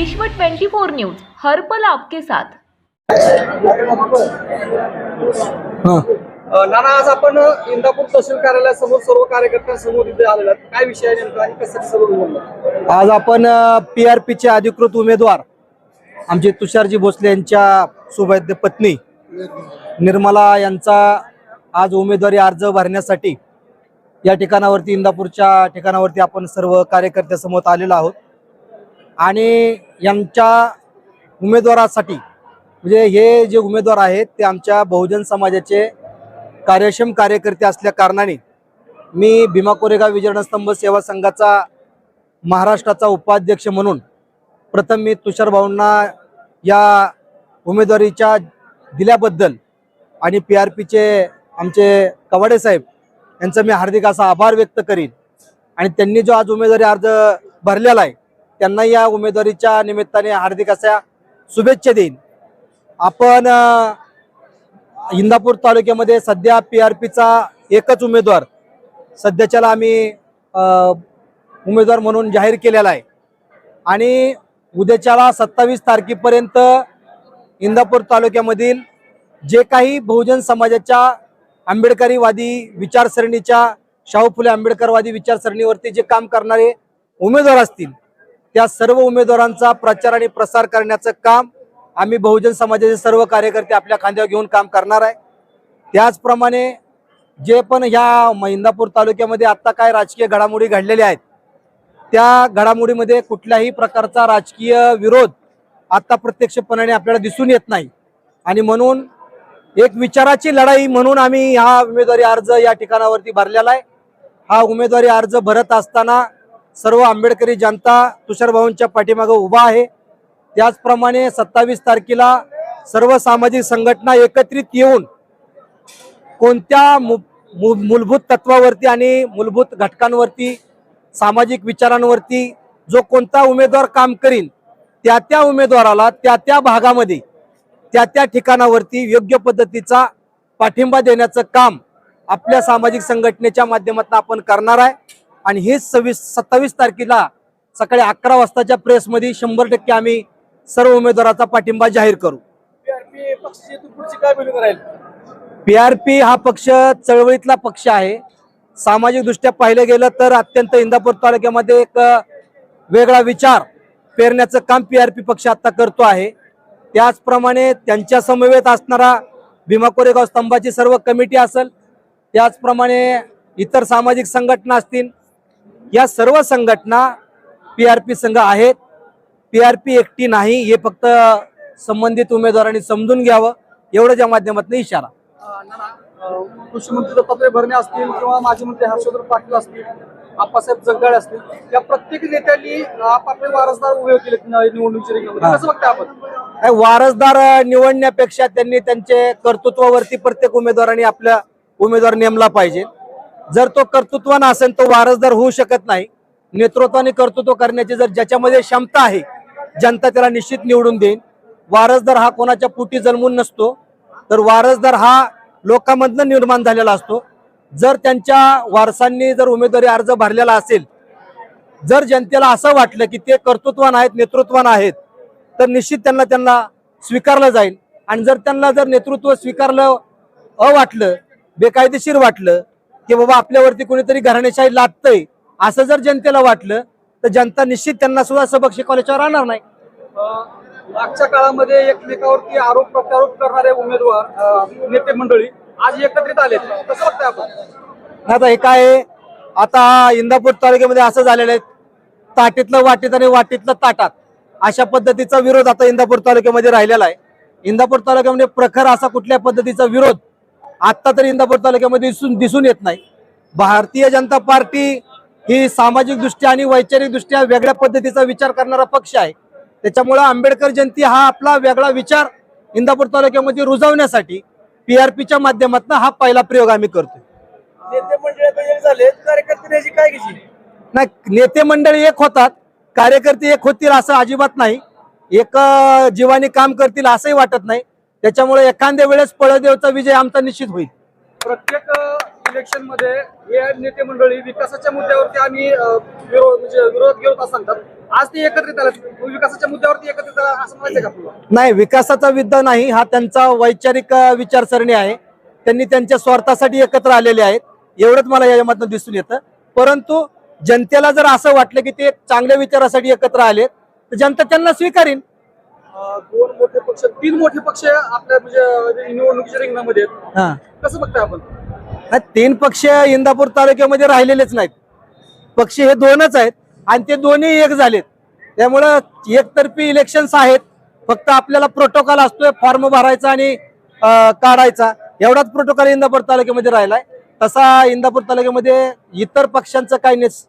विश्व 24 न्यूज हर पल आपके साथ. नाना आज आपण इंदापूर तहसील कार्यालयासमोर सर्व कार्यकर्त्यांसमोर इथे आलेला. काय विषय आहे नेमका आणि कशासाठी सर्व बोललो आज आपण पी आर पीचे अधिकृत उमेदवार आमचे तुषारजी भोसले यांच्या सुवैद्य पत्नी निर्मला यांचा आज उमेदवारी अर्ज भरण्यासाठी या ठिकाणावरती इंदापूरच्या ठिकाणावरती आपण सर्व कार्यकर्त्यासमोर आलेलो आहोत. आणि यांच्या उमेदवारासाठी म्हणजे हे जे उमेदवार आहेत ते आमच्या बहुजन समाजाचे कार्यक्षम कार्यकर्ते असल्या कारणाने मी भीमा कोरेगाव विजरणस्तंभ सेवा संघाचा महाराष्ट्राचा उपाध्यक्ष म्हणून प्रथम मी तुषार भाऊंना या उमेदवारीच्या दिल्याबद्दल आणि पी आर पीचे आमचे कवाडे साहेब यांचा मी हार्दिक असा आभार व्यक्त करीन. आणि त्यांनी जो आज उमेदवारी अर्ज भरलेला आहे त्यांना या उमेदवारीच्या निमित्ताने हार्दिक अशा शुभेच्छा देईन. आपण इंदापूर तालुक्यामध्ये सध्या पी आर पीचा एकच उमेदवार सध्याच्याला आम्ही उमेदवार म्हणून जाहीर केलेला आहे. आणि उद्याच्याला सत्तावीस तारखेपर्यंत इंदापूर तालुक्यामधील जे काही बहुजन समाजाच्या आंबेडकरीवादी विचारसरणीच्या शाहू फुले आंबेडकरवादी विचारसरणीवरती जे काम करणारे उमेदवार असतील त्या सर्व उमेदवारांचा प्रचार आणि प्रसार करण्याचं काम आम्ही बहुजन समाजाचे सर्व कार्यकर्ते आपल्या खांद्यावर घेऊन काम करणार आहे. त्याचप्रमाणे जे पण ह्या महिंदापूर तालुक्यामध्ये आत्ता काय राजकीय घडामोडी घडलेल्या आहेत त्या घडामोडीमध्ये कुठल्याही प्रकारचा राजकीय विरोध आत्ता प्रत्यक्षपणाने आपल्याला दिसून येत नाही. आणि म्हणून एक विचाराची लढाई म्हणून आम्ही हा उमेदवारी अर्ज या ठिकाणावरती भरलेला आहे. हा उमेदवारी अर्ज भरत असताना सर्व आंबेडकरी जनता तुषारभाऊंच्या पाठीमागं उभा आहे. त्याचप्रमाणे सत्तावीस तारखेला सर्व सामाजिक संघटना एकत्रित येऊन कोणत्या मु मु मूलभूत तत्वावरती आणि मूलभूत घटकांवरती सामाजिक विचारांवरती जो कोणता उमेदवार काम करीन त्या त्या उमेदवाराला त्या त्या भागामध्ये त्या त्या ठिकाणावरती योग्य पद्धतीचा पाठिंबा देण्याचं काम आपल्या सामाजिक संघटनेच्या माध्यमातून आपण करणार आहे. आणि हे सव्वीस सत्तावीस तारखेला सकाळी अकरा वाजताच्या प्रेसमध्ये शंभर टक्के आम्ही सर्व उमेदवाराचा पाठिंबा जाहीर करू. पी आर पी हा पक्ष चळवळीतला पक्ष आहे. सामाजिक दृष्ट्या पाहिलं गेलं तर अत्यंत इंदापूर तालुक्यामध्ये एक वेगळा विचार पेरण्याचं काम पी आर पी पक्ष आता करतो आहे. त्याचप्रमाणे त्यांच्या समवेत असणारा भीमा कोरेगाव स्तंभाची सर्व कमिटी असेल. त्याचप्रमाणे इतर सामाजिक संघटना असतील या सर्व संघटना पी आर पी संघ आहेत. पी आर पी एकटी नाही हे फक्त संबंधित उमेदवारांनी समजून घ्यावं एवढं या माध्यमातून इशारा. कृषी मंत्री दत्तात्रय भरणे असतील किंवा माजी मंत्री हर्षवर्धन पाटील असतील आप्पासाहेब जगदाळे असतील या प्रत्येक नेत्यांनी आपापले वारसदार उभे केले निवडणुकीच्या रिंगणामध्ये. कसं बघताय आपण? वारसदार निवडण्यापेक्षा त्यांनी त्यांचे कर्तृत्वावरती प्रत्येक उमेदवारांनी आपल्या उमेदवार नेमला पाहिजे. जर तो कर्तृत्वान असेल तो वारसदार होऊ शकत नाही. नेतृत्वाने कर्तृत्व करण्याची जर ज्याच्यामध्ये क्षमता आहे जनता त्याला निश्चित निवडून देईल वारसदार हा कोणाच्या पोटी जन्मून नसतो तर वारसदार हा लोकांमधनं निर्माण झालेला असतो. जर त्यांच्या वारसांनी जर उमेदवारी अर्ज भरलेला असेल जर जनतेला असं वाटलं की ते कर्तृत्वान आहेत नेतृत्वान आहेत तर निश्चित त्यांना त्यांना स्वीकारलं जाईल. आणि जर त्यांना जर नेतृत्व स्वीकारलं अवाटलं बेकायदेशीर वाटलं की बाबा आपल्यावरती कोणीतरी घराणेशाही लादतंय. असं जर जनतेला वाटलं तर जनता निश्चित त्यांना सुद्धा सबक शिकवल्याशिवाय राहणार नाही. मागच्या काळामध्ये एकमेकावरती आरोप प्रत्यारोप करणारे उमेदवार नेते मंडळी आज एकत्रित आले कसं बघताय आपण? आता हे काय? आता इंदापूर तालुक्यामध्ये असं झालेलं आहे. ताटीतलं वाटीत आणि वाटीतलं ताटात. अशा पद्धतीचा विरोध आता इंदापूर तालुक्यामध्ये राहिलेला आहे. इंदापूर तालुक्यामध्ये प्रखर असा कुठल्या पद्धतीचा विरोध आत्ता तरी इंदापूर तालुक्यामध्ये दिसून दिसून येत नाही. भारतीय जनता पार्टी ही सामाजिक दृष्ट्या आणि वैचारिक दृष्ट्या वेगळ्या पद्धतीचा विचार करणारा पक्ष आहे. त्याच्यामुळे आंबेडकर जयंती हा आपला वेगळा विचार इंदापूर तालुक्यामध्ये रुजवण्यासाठी पीआरपीच्या माध्यमातून हा पहिला प्रयोग आम्ही करतोय. नेते मंडळी झाले. कार्यकर्ते याची काय घ्यायची? नाही नेते मंडळी एक होतात. कार्यकर्ते एक होतील असं अजिबात नाही. एक जीवाने काम करतील असंही वाटत नाही. त्याच्यामुळे एखाद्या वेळेस पळदेवचा विजय आमचा निश्चित होईल. प्रत्येक इलेक्शनमध्ये हे नेते मंडळी विकासाच्या मुद्द्यावरती आम्ही विरोध म्हणजे विरोध असं सांगतात आज ते एकत्रित आले. विकासाच्या मुद्द्यावरती एकत्रित आला असं म्हणायचं का नाही विकासाचा मुद्दा नाही हा त्यांचा वैचारिक विचारसरणी आहे. त्यांनी त्यांच्या स्वार्थासाठी एकत्र आलेले आहेत. एवढंच मला याच्यामधनं दिसून येतं. परंतु जनतेला जर असं वाटलं की ते चांगल्या विचारासाठी एकत्र आले तर जनता त्यांना स्वीकारीन. दोन मोठे पक्ष तीन मोठे पक्ष आपल्या म्हणजे निवडणुकीच्या रिंगणामध्ये आहेत. हा. कसं बघताय आपण? नाही, तीन पक्ष इंदापूर तालुक्यामध्ये राहिलेलेच नाहीत. पक्ष हे दोनच आहेत आणि ते दोन्ही एक झालेत. त्यामुळं एकतर्फी इलेक्शन्स आहेत. फक्त आपल्याला प्रोटोकॉल असतोय फॉर्म भरायचा आणि अं, काढायचा. एवढाच प्रोटोकॉल इंदापूर तालुक्यामध्ये राहिलाय. तसा इंदापूर तालुक्यामध्ये इतर पक्षांचं काही नेस-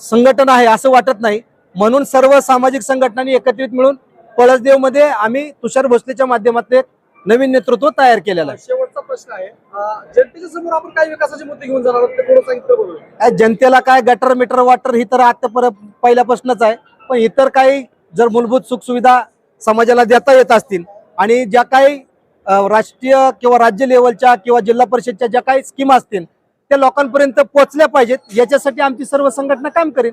संघटन आहे असं वाटत नाही. म्हणून सर्व सामाजिक संघटनांनी एकत्रित मिळून पळसदेवमध्ये आम्ही तुषार भोसलेच्या माध्यमातून एक नवीन नेतृत्व तयार केलेलं आहे. शेवटचा प्रश्न आहे. जनतेच्या समोर आपण विकासाचे मुद्दे घेऊन जाणार आहोत ते थोडं सांगितलं बरोबर काय जनतेला काय गटर मीटर वाटर ही तर आता पर पहिल्यापासूनच आहे. पण इतर काही जर मूलभूत सुखसुविधा समाजाला देता येत असतील आणि ज्या काही राष्ट्रीय किंवा राज्य लेवलच्या किंवा जिल्हा परिषदच्या ज्या काही स्कीम असतील त्या लोकांपर्यंत पोहोचल्या पाहिजेत. याच्यासाठी आमची सर्व संघटना काम करेल.